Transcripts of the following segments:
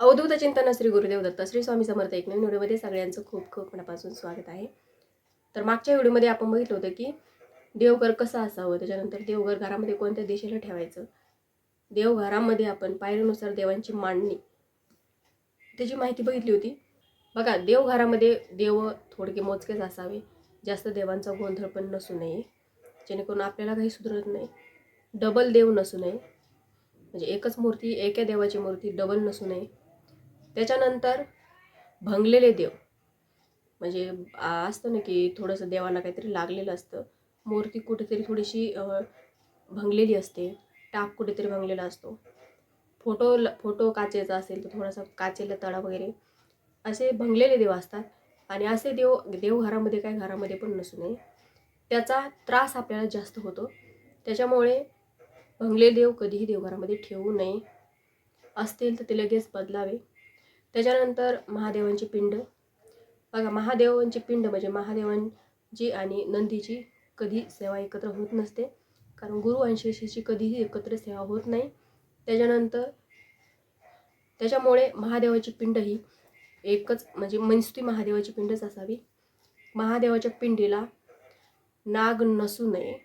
अवधूत चिंतन श्री गुरुदेव दत्त श्री स्वामी समर्थ एक नवीन व्हिडिओमध्ये सगळ्यांचं खूप खूप मनापासून स्वागत आहे. तर मागच्या व्हिडिओमध्ये आपण बघितलं होतं की देवघर कसं असावं? त्याच्यानंतर देवघर घरामध्ये कोणत्या दिशेला ठेवायचं? देवघरामध्ये आपण पायरीनुसार देवांची मांडणी. त्याची माहिती बघितली होती. बघा देवघरामध्ये देव थोडके मोजकेच असावे. जास्त देवांचा गोंधळ पण नसू नये. जेणेकरून आपल्याला काही सुधरत नाही. डबल देव नसू नये. म्हणजे एकच मूर्ती एका देवाची मूर्ती डबल नसू नये. त्याच्यानंतर भंगलेले देव. म्हणजे असतं ना की थोडंसं देवाला काहीतरी लागलेलं असतं. मूर्ती कुठेतरी थोडीशी भंगलेली असते. टाक कुठेतरी भंगलेला असतो. फोटो ल फोटो काचेचा असेल तर थोडासा काचेला तडा वगैरे असे भंगलेले देव असतात. आणि असे देव देवघरामध्ये काय घरामध्ये पण नसू नये. त्याचा त्रास आपल्याला जास्त होतो. त्याच्यामुळे भंगले देव कधीही देवघरामध्ये ठेवू नये. असतील तर ते लगेच बदलावे. त्याच्यानंतर महादेवांची पिंड. बघा महादेवांची पिंड म्हणजे महादेवांची आणि नंदीची कधी सेवा एकत्र होत नसते. कारण गुरु आणि शिष्याची कधीही एकत्र सेवा होत नाही. त्याच्यानंतर त्याच्यामुळे महादेवाची पिंड ही एकच म्हणजे मनस्ती महादेवाची पिंडच असावी. महादेवाच्या पिंडीला नाग नसू नये.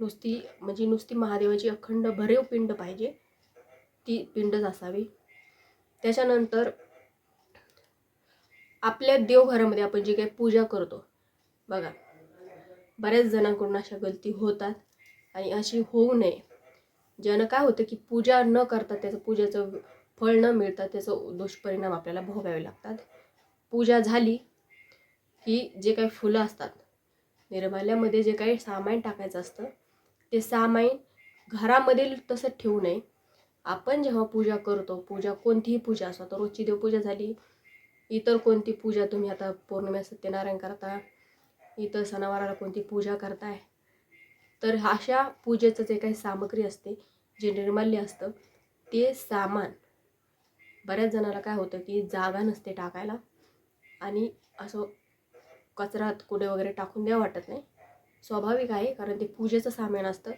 नुसती म्हणजे नुसती महादेवाची अखंड भरीव पिंड पाहिजे. ती पिंडच असावी. त्याच्यानंतर आपल्या देवघरामध्ये आपण जी काही पूजा करतो बघा. बऱ्याच जणांकडून अशा गलती होतात आणि अशी होऊ नये. ज्यानं काय होतं की पूजा न करता त्याचं पूजेचं फळ न मिळता त्याचं दुष्परिणाम आपल्याला भोगावे लागतात. पूजा झाली की जे काही फुलं असतात निर्माल्यामध्ये जे काही सामान टाकायचं असतं ते सामान घरामध्ये तसं ठेवू नये. आपण जेव्हा पूजा करतो पूजा कोणतीही पूजा असो तर रोजची देवपूजा झाली इतर कोणती पूजा तुम्ही आता पौर्णिमा सत्यनारायण करता इतर सणावाराला कोणती पूजा करताय तर अशा पूजेचं जे काही सामग्री असते जे निर्माल्य असतं ते सामान. बऱ्याच जणाला काय होतं की जागा नसते टाकायला आणि असं कचरात कुठे वगैरे टाकून द्या वाटत नाही. स्वाभाविक आहे कारण ते पूजेचं सामान असतं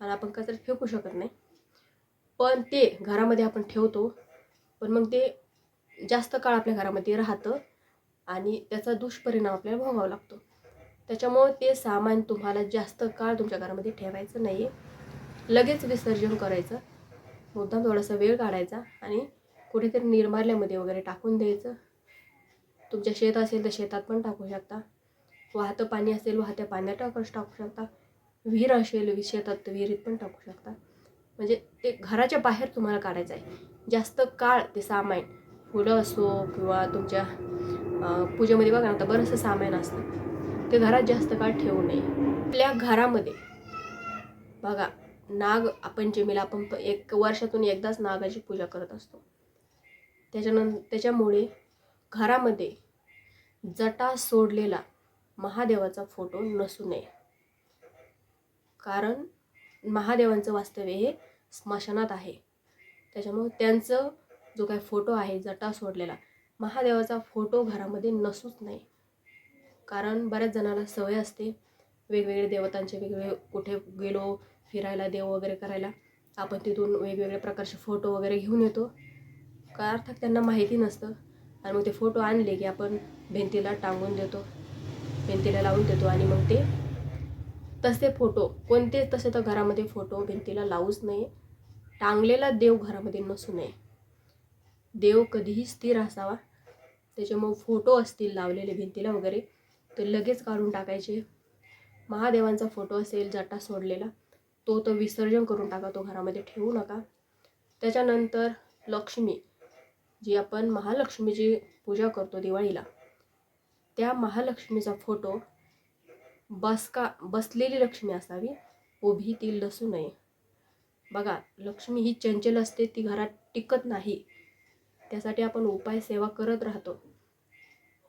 आणि आपण कचऱ्यात फेकू शकत नाही. पण ते घरामध्ये आपण ठेवतो. पण मग ते जास्त काळ आपल्या घरामध्ये राहतं आणि त्याचा दुष्परिणाम आपल्याला भोगावा लागतो. त्याच्यामुळं ते सामान तुम्हाला जास्त काळ तुमच्या घरामध्ये ठेवायचं नाही आहे लगेच विसर्जन करायचं. मुद्दाम थोडासा वेळ काढायचा आणि कुठेतरी निर्माल्यामध्ये वगैरे टाकून द्यायचं. तुमच्या शेत असेल तर शेतात पण टाकू शकता. वाहतं पाणी असेल वाहत्या पाण्यात टाकू टाकू शकता. विहीर असेल शेतात तर विहिरीत पण टाकू शकता. म्हणजे ते घराच्या बाहेर तुम्हाला काढायचं आहे. जास्त काळ ते सामान फुलं असो किंवा तुमच्या पूजेमध्ये बघा ना आता बरंचसं सामान असतं. ते घरात जास्त काळ ठेवू नये. आपल्या घरामध्ये बघा नाग आपण जेमीला आपण प- एक वर्षातून एकदाच नागाची पूजा करत असतो. त्याच्यानंतर त्याच्यामुळे घरामध्ये जटा सोडलेला महादेवाचा फोटो नसू नये. कारण महादेवांचं वास्तव्य हे स्मशानात आहे. त्याच्यामुळं त्यांचं जो काही फोटो आहे जटा सोडलेला महादेवाचा फोटो घरामध्ये नसूच नाही. कारण बऱ्याच जणांना सवय असते वेगवेगळे देवतांचे वेगवेगळे कुठे गेलो फिरायला देव वगैरे करायला आपण तिथून वेगवेगळ्या प्रकारचे फोटो वगैरे घेऊन येतो. का अर्थात त्यांना माहिती नसतं. आणि मग ते फोटो आणले की आपण भिंतीला टांगून देतो भिंतीला लावून देतो आणि मग ते तसे फोटो कोणते तसे तर घरामध्ये फोटो भिंतीला लावूच नये. टांगलेला देव घरामध्ये नसू नये. देव कधीही स्थिर असावा. त्याच्यामुळे फोटो असतील लावलेले भिंतीला वगैरे ते लगेच काढून टाकायचे. महादेवांचा फोटो असेल जटा सोडलेला तो तर विसर्जन करून टाका तो घरामध्ये ठेवू नका. त्याच्यानंतर लक्ष्मी जी आपण महालक्ष्मीची पूजा करतो दिवाळीला त्या महालक्ष्मीचा फोटो बसका बसलेली लक्ष्मी असावी उभी ती लसू नये. बघा लक्ष्मी ही चंचल असते ती घरात टिकत नाही. त्यासाठी आपण उपाय सेवा करत राहतो.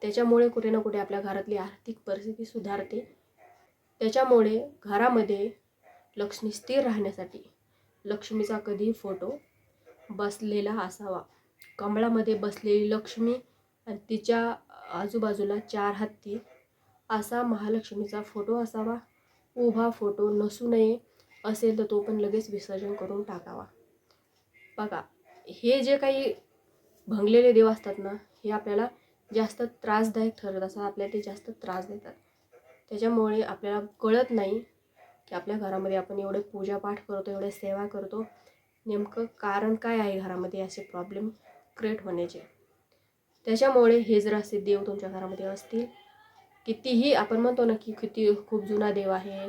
त्याच्यामुळे कुठे ना कुठे आपल्या घरातली आर्थिक परिस्थिती सुधारते. त्याच्यामुळे घरामध्ये लक्ष्मी स्थिर राहण्यासाठी लक्ष्मीचा कधी फोटो बसलेला असावा. कमळामध्ये बसलेली लक्ष्मी आणि तिच्या आजूबाजूला चार हत्ती असा महालक्ष्मीचा फोटो असावा. उभा फोटो नसू नये असेल तर तो पण लगेच विसर्जन करून टाकावा. बघा हे जे काही भंगलेले देव असतात ना हे आपल्याला जास्त त्रासदायक ठरत असतात. आपल्याला ते जास्त त्रास देतात. त्याच्यामुळे आपल्याला कळत नाही की आपल्या घरामध्ये आपण एवढे पूजापाठ करतो एवढे सेवा करतो. नेमकं कारण काय आहे घरामध्ये असे प्रॉब्लेम क्रिएट होण्याचे? त्याच्यामुळे हे जर असे देव तुमच्या घरामध्ये असतील कितीही आपण म्हणतो ना की किती खूप जुना देव आहे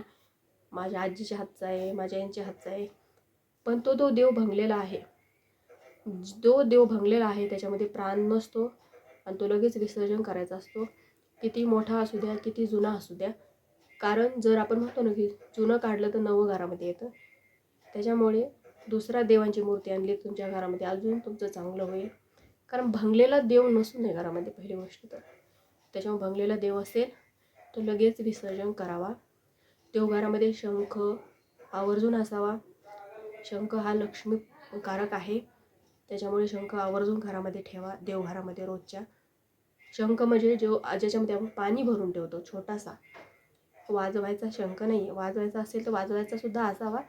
माझ्या आजीच्या हातचा आहे माझ्या यांच्या हातचा आहे पण तो तो देव भंगलेला आहे. जो देव भंगलेला आहे त्याच्यामध्ये प्राण नसतो आणि तो लगेच विसर्जन करायचा असतो. किती मोठा असू द्या किती जुना असू द्या. कारण जर आपण म्हणतो ना की जुनं काढलं तर नवं घरामध्ये येतं. त्याच्यामुळे दुसऱ्या देवांची मूर्ती आणली तुमच्या घरामध्ये अजून तुमचं चांगलं होईल. कारण भंगलेला देव नसून आहे घरामध्ये पहिली गोष्ट तर. त्याच्यामुळे भंगलेला देव असेल तो लगेच विसर्जन करावा. देवघरामध्ये शंख आवर्जून असावा. शंख हा लक्ष्मी कारक आहे. त्याच्यामुळे शंख आवर्जून घरामध्ये ठेवा देवघरामध्ये रोजच्या. शंख म्हणजे जो ज्याच्यामध्ये आपण पाणी भरून ठेवतो छोटासा. वाजवायचा शंख नाही वाजवायचा असेल तर वाजवायचा सुद्धा असावा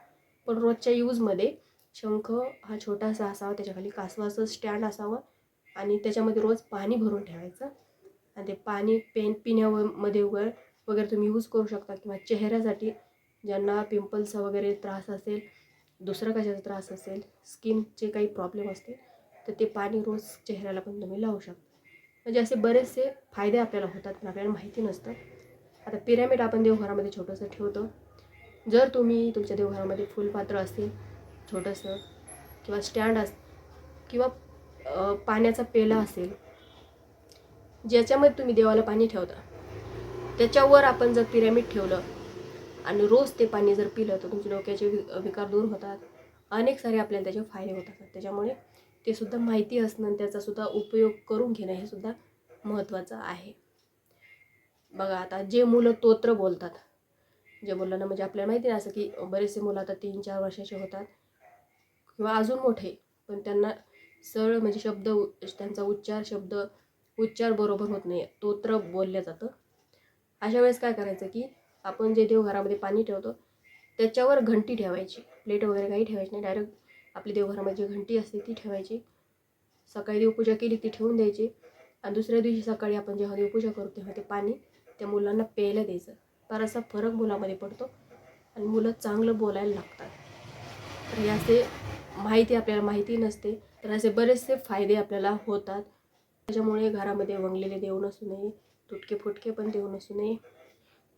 पण रोजच्या यूजमध्ये शंख हा छोटासा असावा. त्याच्याखाली कासवाचं स्टँड असावं आणि त्याच्यामध्ये रोज पाणी भरून ठेवायचं. आणि ते पाणी पेन पिण्यामध्ये वगैरे वगैरे तुम्ही यूज करू शकता. किंवा चेहऱ्यासाठी ज्यांना पिंपल्सचा वगैरे त्रास असेल दुसरा कशाचा त्रास असेल स्किनचे काही प्रॉब्लेम असतील तर ते पाणी रोज चेहऱ्याला पण तुम्ही लावू शकता. म्हणजे असे बरेचसे फायदे आपल्याला होतात पण आपल्याला माहिती नसतं. आता पिरॅमिड आपण देवघरामध्ये छोटंसं ठेवतो. जर तुम्ही तुमच्या देवघरामध्ये फुलपात्र असेल छोटंसं किंवा स्टँड अस किंवा पाण्याचा पेला असेल ज्याच्यामध्ये तुम्ही देवाला पाणी ठेवता. त्याच्यावर आपण जर पिरॅमिड ठेवलं आणि रोज ते पाणी जर पिलं तर तुमच्या डोक्याचे विकार दूर होतात. अनेक सारे आपल्याला त्याचे फायदे होतात. त्याच्यामुळे ते सुद्धा माहिती असणं आणि उपयोग करून घेणं हे सुद्धा महत्त्वाचं आहे. बघा आता जे मुलं तोत्र बोलतात. जे मुलांना म्हणजे आपल्याला माहिती आहे असं की बरेचसे मुलं आता तीन चार वर्षाचे होतात. किंवा अजून मोठे पण त्यांना सरळ म्हणजे शब्द त्यांचा उच्चार शब्द उच्चार बरोबर होत नाही तोत्र बोललं जातं. अशा वेळेस काय करायचं की आपण जे देवघरामध्ये पाणी ठेवतो त्याच्यावर घंटी ठेवायची. प्लेट वगैरे काही ठेवायची नाही. डायरेक्ट आपली देवघरामध्ये जी घंटी असते ती ठेवायची. सकाळी देवपूजा केली ती ठेवून द्यायची. आणि दुसऱ्या दिवशी सकाळी आपण जेव्हा देवपूजा करू तेव्हा ते पाणी त्या मुलांना प्यायला द्यायचं. तर असा फरक मुलामध्ये पडतो. आणि मुलं चांगलं बोलायला लागतात. तर हे असे माहिती आपल्याला माहिती नसते तर असे बरेचसे फायदे आपल्याला होतात. त्याच्यामुळे घरामध्ये वंगलेले देव नसू नये तुटके फुटके पण देव नसू नये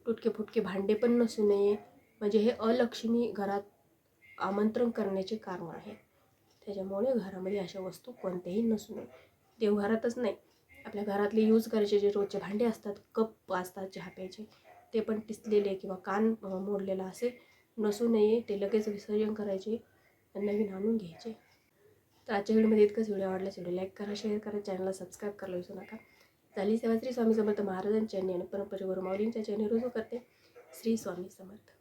तुटके फुटके भांडे पण नसू नये. म्हणजे हे अलक्ष्मी घरात आमंत्रण करण्याचे कारण आहे. त्याच्यामुळे घरामध्ये अशा वस्तू कोणत्याही नसू नये. देवघरातच नाही. आपल्या घरातले यूज करायचे जे रोजचे भांडे असतात कप असतात चहा प्यायचे ते पण टिचलेले किंवा कान मोडलेला असेल नसू नये. ते लगेच विसर्जन करायचे आणि नवीन आणून घ्यायचे. तर आजच्या व्हिडिओमध्ये इतकंच. व्हिडिओ आवडला व्हिडिओ लाईक करा शेअर करा चॅनलला सबस्क्राईब करायला विसरू नका. झाली सेवा श्री स्वामी समर्थ महाराजांच्या आणि परंपरेवर माऊलींच्या चरणी रुजू करते. श्री स्वामी समर्थ.